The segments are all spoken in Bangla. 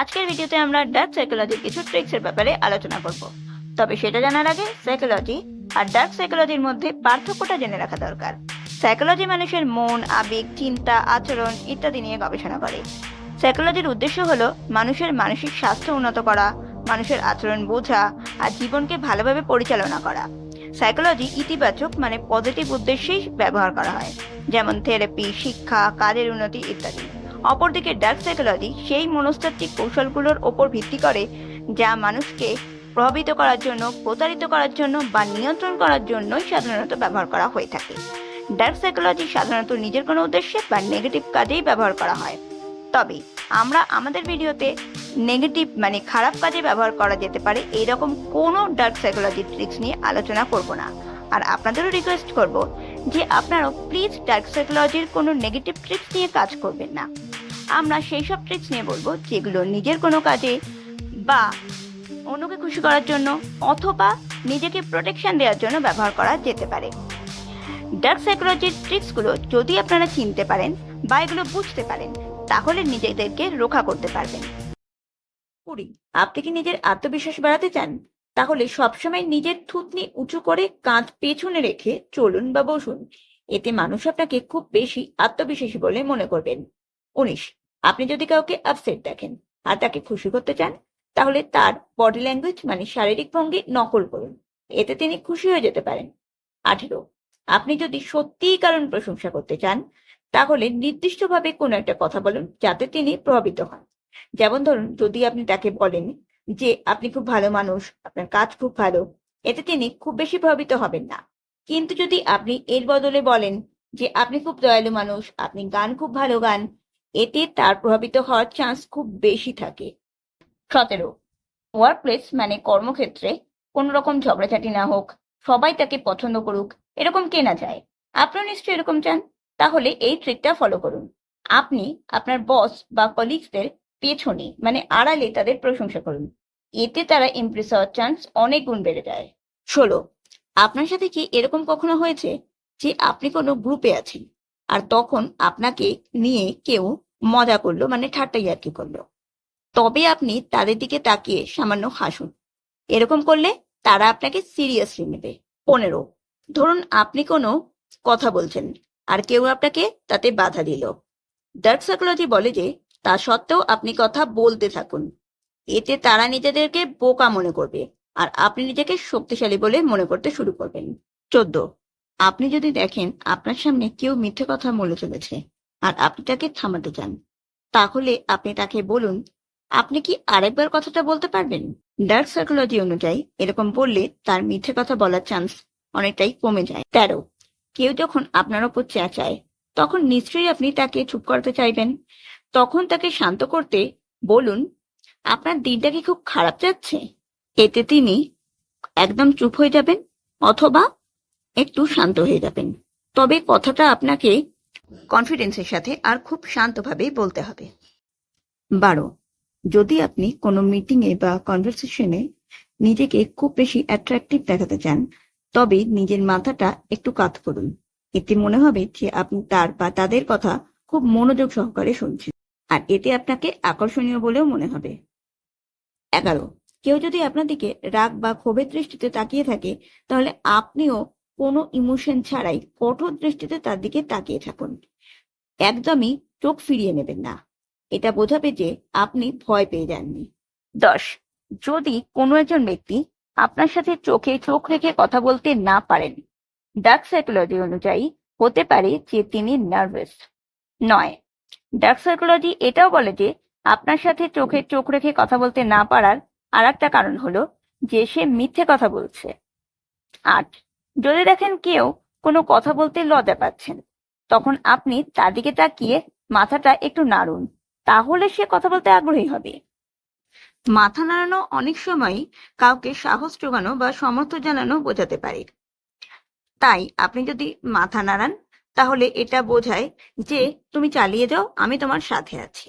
আজকের ভিডিওতে আমরা ডার্ক সাইকোলজির কিছু ট্রিক্সের ব্যাপারে আলোচনা করব। তবে সেটা জানার আগে সাইকোলজি আর ডার্ক সাইকোলজির মধ্যে পার্থক্যটা জেনে রাখা দরকার। সাইকোলজি মানুষের মন, আবেগ, চিন্তা, আচরণ ইত্যাদি নিয়ে গবেষণা করে। সাইকোলজির উদ্দেশ্য হলো মানুষের মানসিক স্বাস্থ্য উন্নত করা, মানুষের আচরণ বোঝা আর জীবনকে ভালোভাবে পরিচালনা করা। সাইকোলজি ইতিবাচক মানে পজিটিভ উদ্দেশ্যেই ব্যবহার করা হয়, যেমন থেরাপি শিক্ষা, কাজের উন্নতি ইত্যাদি। অপরদিকে ডার্ক সাইকোলজি সেই মনস্তাত্ত্বিক কৌশলগুলোর ওপর ভিত্তি করে যা মানুষকে প্রভাবিত করার জন্য, প্রতারিত করার জন্য বা নিয়ন্ত্রণ করার জন্যই সাধারণত ব্যবহার করা হয়ে থাকে। ডার্ক সাইকোলজি সাধারণত নিজের কোনো উদ্দেশ্যে বা নেগেটিভ কাজেই ব্যবহার করা হয়। তবে আমরা আমাদের ভিডিওতে নেগেটিভ মানে খারাপ কাজে ব্যবহার করা যেতে পারে এইরকম কোনো ডার্ক সাইকোলজি ট্রিক্স নিয়ে আলোচনা করব না। আর আপনাদেরও রিকোয়েস্ট করব যে আপনারাও প্লিজ ডার্ক সাইকোলজির কোনো নেগেটিভ ট্রিক্স নিয়ে কাজ করবেন না। আমরা সেই সব ট্রিক্স নিয়ে বলব যেগুলো নিজের কোনো কাজে বা অন্যকে খুশি করার জন্য অথবা নিজেকে প্রোটেকশন দেওয়ার জন্য ব্যবহার করা যেতে পারে। ডার্ক সাইকোলজির ট্রিক্সগুলো যদি আপনারা চিনতে পারেন বা এগুলো বুঝতে পারেন, তাহলে নিজেদেরকে রক্ষা করতে পারবেন। কুড়ি আপনি কি নিজের আত্মবিশ্বাস বাড়াতে চান? তাহলে সবসময় নিজের থুতনি উঁচু করে কাঁধ পেছনে রেখে চলুন বা বসুন। এতে মানুষ আপনাকে খুব বেশি আত্মবিশ্বাসী বলে মনে করবেন। উনিশ আপনি যদি কাউকে আপসেট দেখেন আর তাকে খুশি করতে চান, তাহলে তার বডি ল্যাঙ্গুয়েজ মানে শারীরিক ভঙ্গি নকল করুন। এতে তিনি খুশি হয়ে যেতে পারেন। আঠেরো, আপনি যদি সত্যিই কারণ প্রশংসা করতে চান, তাহলে নির্দিষ্টভাবে কোনো একটা কথা বলুন যাতে তিনি প্রভাবিত হন। যেমন ধরুন, যদি আপনি তাকে বলেন যে, আপনি খুব ভালো মানুষ, আপনার কাজ খুব ভালো। এতে তিনি খুব বেশি প্রভাবিত হবেন না। কিন্তু যদি আপনি এর বদলে বলেন যে, আপনি খুব দয়ালু মানুষ, আপনি গান খুব ভালো গান এতে তার প্রভাবিত হওয়ার চান্স খুব বেশি থাকে। সতেরো ওয়ার্ক প্লেস মানে কর্মক্ষেত্রে কোনো রকম ঝগড়াঝাটি না হোক, সবাই তাকে পছন্দ করুক, এরকম কে না চায় আপনিও নিশ্চয়ই এরকম চান? তাহলে এই ট্রিকটা ফলো করুন। আপনি আপনার বস বা কলিগসদের পেছনে মানে আড়ালে তাদের প্রশংসা করুন। এতে তারা ইমপ্রেস হওয়ার চান্স অনেক গুণ বেড়ে যায়। ষোলো, আপনার সাথে কি এরকম কখনো হয়েছে যে আপনি কোনো গ্রুপে আছেন? আর তখন আপনাকে নিয়ে কেউ মজা করল মানে ঠাট্টা ইয়ার্কি করল। তবে আপনি তাদের দিকে তাকিয়ে সামান্য হাসুন। এরকম করলে তারা আপনাকে সিরিয়াসলি নেবে। পনেরো, ধরুন আপনি কোনো কথা বলছেন আর কেউ আপনাকে তাতে বাধা দিল। ডার্ক সাইকোলজি বলে যে, তা সত্ত্বেও আপনি কথা বলতে থাকুন। এতে তারা নিজেদেরকে বোকা মনে করবে আর আপনি নিজেকে শক্তিশালী বলে মনে করতে শুরু করবেন। চোদ্দ আপনি যদি দেখেন আপনার সামনে কেউ মিথ্যে কথা বলে চলেছে আর আপনি তাকে থামাতে চান, তাহলে আপনি তাকে বলুন, আপনি কি আরেকবার কথাটা বলতে পারবেন? ডার্ক সাইকোলজি অনুযায়ী এরকম বললে তার মিথ্যে কথা বলার চান্স অনেকটাই কমে যায়। তেরো, কেউ যখন আপনার ওপর চেঁচায়, তখন নিশ্চয়ই আপনি তাকে চুপ করতে চাইবেন। তখন তাকে শান্ত করতে বলুন, আপনার দিনটা কি খুব খারাপ যাচ্ছে? এতে তিনি একদম চুপ হয়ে যাবেন? অথবা একটু শান্ত হয়ে যাবেন। তবে কথাটা আপনাকে কনফিডেন্সের সাথে আর খুব শান্তভাবে বলতে হবে। বারো, যদি আপনি কোনো মিটিংয়ে বা কনভারসেশনে নিজেকে খুব বেশি অ্যাট্রাকটিভ দেখাতে চান, তবে নিজের মাথাটা একটু কাত করুন। এতে মনে হবে যে আপনি তার বা তাদের কথা খুব মনোযোগ সহকারে শুনছেন। আর এতে আপনাকে আকর্ষণীয় বলেও মনে হবে। এগারো, কেউ যদি আপনার দিকে রাগ বা ক্ষোভের দৃষ্টিতে তাকিয়ে থাকে, তাহলে আপনিও কোনো ইমোশন ছাড়াই কঠোর দৃষ্টিতে তার দিকে তাকিয়ে থাকুন। একদমই চোখ ফিরিয়ে নেবেন না। এটা বোঝাবে যে আপনি ভয় পেয়ে যাননি। দশ, যদি কোনো একজন ব্যক্তি আপনার সাথে চোখে চোখ রেখে কথা বলতে না পারেন ডার্ক সাইকোলজি অনুযায়ী হতে পারে যে তিনি নার্ভাস নয় ডার্ক সাইকোলজি এটাও বলে যে আপনার সাথে চোখে চোখ রেখে কথা বলতে না পারার আর একটা কারণ হলো যে সে মিথ্যে কথা বলছে। আট যদি দেখেন কেউ কোনো কথা বলতে লজ্জা পাচ্ছেন, তখন আপনি তার দিকে তাকিয়ে মাথাটা একটু নাড়ুন, তাহলে সে কথা বলতে আগ্রহী হবে। মাথা নাড়ানো অনেক সময় কাউকে সাহস জোগানো বা সমর্থন জানানো বোঝাতে পারে। তাই আপনি যদি মাথা নাড়ান, তাহলে এটা বোঝায় যে তুমি চালিয়ে যাও, আমি তোমার সাথে আছি।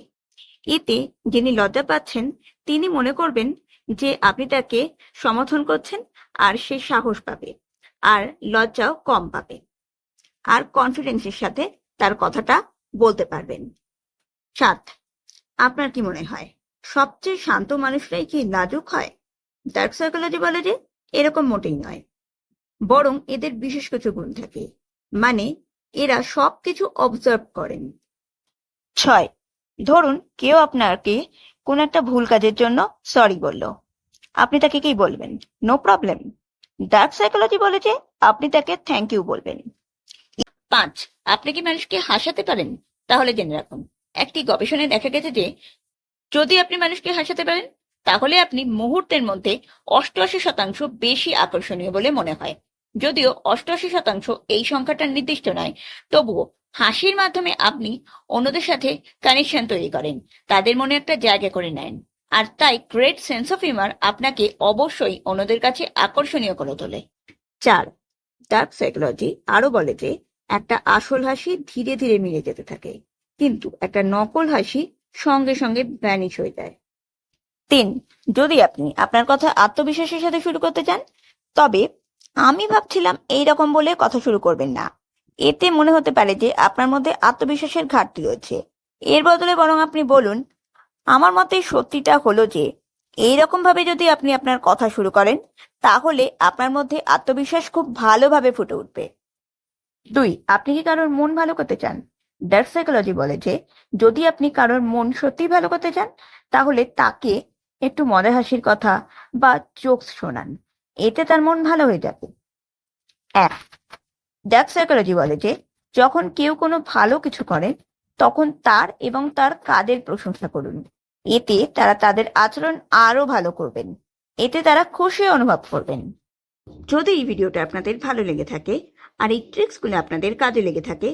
এতে যিনি লজ্জা পাচ্ছেন, তিনি মনে করবেন যে আপনি তাকে সমর্থন করছেন আর সে সাহস পাবে। আর লজ্জাও কম পাবে। আর কনফিডেন্সের সাথে তার কথাটা বলতে পারবেন। সাত, আপনার কি মনে হয়, সবচেয়ে শান্ত মানুষরাই কি নাজুক হয়? ডার্ক সাইকোলজি বলে যে, এরকম মোটেই নয়। বরং এদের বিশেষ কিছু গুণ থাকে। মানে এরা সবকিছু অবজার্ভ করেন। ছয়, ধরুন কেউ আপনাকে কোন একটা ভুল কাজের জন্য সরি বলল। আপনি তাকে কি বলবেন? নো প্রবলেম ডার্ক সাইকোলজি বলে যে আপনি তাকে থ্যাংক ইউ বলবেন। পাঁচ, আপনি কি মানুষকে হাসাতে পারেন? তাহলে জেনে রাখুন, একটি গবেষণায় দেখা গেছে যে, যদি আপনি মানুষকে হাসাতে পারেন, তাহলে আপনি মুহূর্তের মধ্যে অষ্টআশি শতাংশ বেশি আকর্ষণীয় বলে মনে হয়। যদিও অষ্টআশি শতাংশ এই সংখ্যাটা নির্দিষ্ট নয়, তবুও হাসির মাধ্যমে আপনি অন্যদের সাথে কানেকশন তৈরি করেন, তাদের মনে একটা জায়গা করে নেন। আর তাই গ্রেট সেন্স অফ হিউমার আপনাকে অবশ্যই অন্যদের কাছে আকর্ষণীয় করে তোলে। চার ডার্ক সাইকোলজি আরও বলে যে, একটা আসল হাসি ধীরে ধীরে মিলে যেতে থাকে, কিন্তু একটা নকল হাসি সঙ্গে সঙ্গে ভ্যানিশ হয়ে যায়। তিন, যদি আপনি আপনার কথা আত্মবিশ্বাসের সাথে শুরু করতে চান, তবে আমি ভাবছিলাম এই রকম বলে কথা শুরু করবেন না। এতে মনে হতে পারে যে আপনার মধ্যে আত্মবিশ্বাসের ঘাটতি রয়েছে। এর বদলে বরং আপনি বলুন আমার মতে সত্যিটা হলো যে, এইরকম ভাবে যদি আপনি আপনার কথা শুরু করেন, তাহলে আপনার মধ্যে আত্মবিশ্বাস খুব ভালোভাবে ফুটে উঠবে। দুই, আপনি কি কারোর মন ভালো করতে চান? ডার্ক সাইকোলজি বলে যে, যদি আপনি কারোর মন সত্যি ভালো করতে চান, তাহলে তাকে একটু মজা হাসির কথা বা জোকস শোনান। এতে তার মন ভালো হয়ে যাবে। এক ডার্ক সাইকোলজি বলে যে, যখন কেউ কোনো ভালো কিছু করে তখন তার এবং তার কাজের প্রশংসা করুন। এতে তারা তাদের আচরণ আরও ভালো করবেন। এতে তারা খুশি অনুভব করবেন। যদি এই ভিডিওটা আপনাদের ভালো লেগে থাকে আর এই ট্রিক্সগুলো আপনাদের কাজে লেগে থাকে,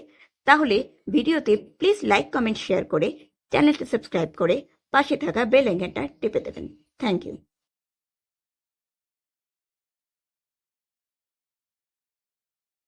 তাহলে ভিডিওতে প্লিজ লাইক, কমেন্ট, শেয়ার করে চ্যানেলটি সাবস্ক্রাইব করে পাশে থাকা বেল আইকনটা টিপে দেবেন। Thank you.